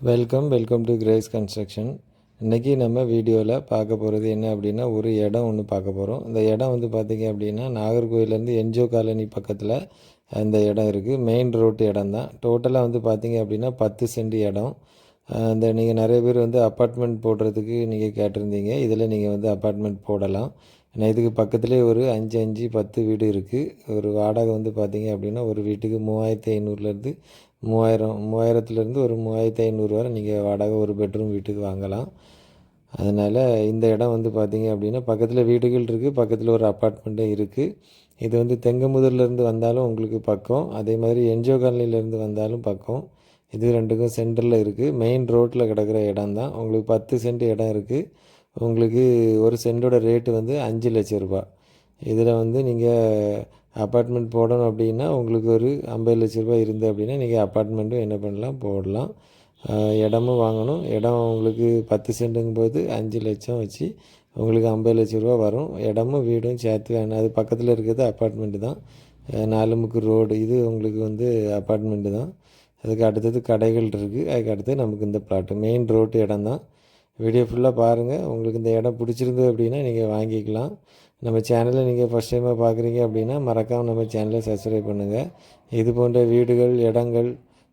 Welcome welcome to Grace construction இன்றைக்கி நம்ம வீடியோவில் பார்க்க போகிறது என்ன அப்படின்னா ஒரு இடம் ஒன்று பார்க்க போகிறோம் இந்த இடம் வந்து பார்த்திங்க அப்படின்னா நாகர்கோவிலேருந்து என்ஜிஓ காலனி பக்கத்தில் அந்த இடம் இருக்குது மெயின் ரோட்டு இடம் தான் டோட்டலாக வந்து பார்த்திங்க அப்படின்னா பத்து சென்ட் இடம். அந்த இந்த நீங்கள் நிறைய பேர் வந்து அப்பார்ட்மெண்ட் போடுறதுக்கு நீங்கள் கேட்டிருந்தீங்க. இதில் நீங்கள் வந்து அப்பார்ட்மெண்ட் போடலாம். ஏன்னா இதுக்கு பக்கத்துலேயே ஒரு அஞ்சு அஞ்சு பத்து வீடு இருக்குது ஒரு வாடகை வந்து பார்த்திங்க அப்படின்னா ஒரு வீட்டுக்கு மூவாயிரத்தி ஐநூறுலேருந்து மூவாயிரம் மூவாயிரத்துலேருந்து ஒரு மூவாயிரத்தி ஐநூறு வரை நீங்கள் வாடகை ஒரு பெட்ரூம் வீட்டுக்கு வாங்கலாம். அதனால் இந்த இடம் வந்து பார்த்திங்க அப்படின்னா பக்கத்தில் வீடுகள் இருக்குது பக்கத்தில் ஒரு அப்பார்ட்மெண்ட்டும் இருக்குது இது வந்து தெங்கமுதூர்லேருந்து வந்தாலும் உங்களுக்கு பக்கம் அதே மாதிரி என்ஜிஓ காலனிலேருந்து வந்தாலும் பக்கம். இது ரெண்டுக்கும் சென்டரில் இருக்குது மெயின் ரோட்டில் கிடக்கிற இடம் தான் உங்களுக்கு பத்து சென்ட் இடம் இருக்குது உங்களுக்கு ஒரு சென்டோட ரேட்டு வந்து அஞ்சு லட்ச ரூபா இதில் வந்து நீங்கள் அப்பார்ட்மெண்ட் போடணும் அப்படின்னா உங்களுக்கு ஒரு ஐம்பது லட்ச ரூபாய் இருந்து அப்படின்னா நீங்கள் அப்பார்ட்மெண்ட்டும் என்ன பண்ணலாம் போடலாம். இடமும் வாங்கணும். இடம் உங்களுக்கு பத்து சென்ட்டுங்கும் போது அஞ்சு லட்சம் வச்சு உங்களுக்கு ஐம்பது லட்ச ரூபா வரும். இடமும் வீடும் சேர்த்து வேணும். அது பக்கத்தில் இருக்கிறது அப்பார்ட்மெண்ட்டு தான். நாலுமுக்கு ரோடு. இது உங்களுக்கு வந்து அப்பார்ட்மெண்ட்டு தான். அதுக்கு அடுத்தது கடைகள் இருக்குது அதுக்கு அடுத்து நமக்கு இந்த பிளாட்டு. மெயின் ரோட்டு இடம் தான். வீடியோ ஃபுல்லாக பாருங்கள் உங்களுக்கு இந்த இடம் பிடிச்சிருந்தது அப்படின்னா நீங்கள் வாங்கிக்கலாம். நம்ம சேனலை நீங்கள் ஃபஸ்ட் டைமாக பார்க்குறீங்க அப்படின்னா மறக்காமல் நம்ம சேனலை சப்ஸ்கிரைப் பண்ணுங்கள் இது போன்ற வீடுகள் இடங்கள்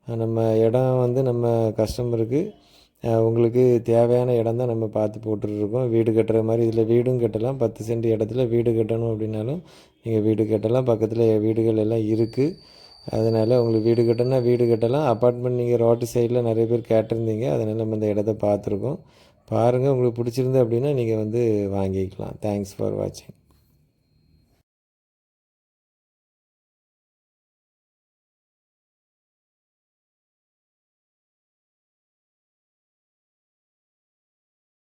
நம்ம இடம் வந்து நம்ம கஸ்டமருக்கு உங்களுக்கு தேவையான இடம் தான் நம்ம பார்த்து போட்டுட்ருக்கோம். வீடு கட்டுற மாதிரி இதில் வீடும் கட்டலாம். பத்து சென்ட் இடத்துல வீடு கட்டணும் அப்படின்னாலும் நீங்கள் வீடு கட்டலாம். பக்கத்தில் வீடுகள் எல்லாம் இருக்குது அதனால் உங்களுக்கு வீடு கட்டணும்னா வீடு கட்டலாம். அப்பார்ட்மெண்ட் நீங்கள் ரோட்டு சைடில் நிறைய பேர் கேட்டிருந்தீங்க. அதனால் நம்ம இந்த இடத்த பார்த்துருக்கோம். பாருங்கள் உங்களுக்கு பிடிச்சிருந்து அப்படின்னா நீங்கள் வந்து வாங்கிக்கலாம். தேங்க்ஸ் ஃபார் வாட்சிங்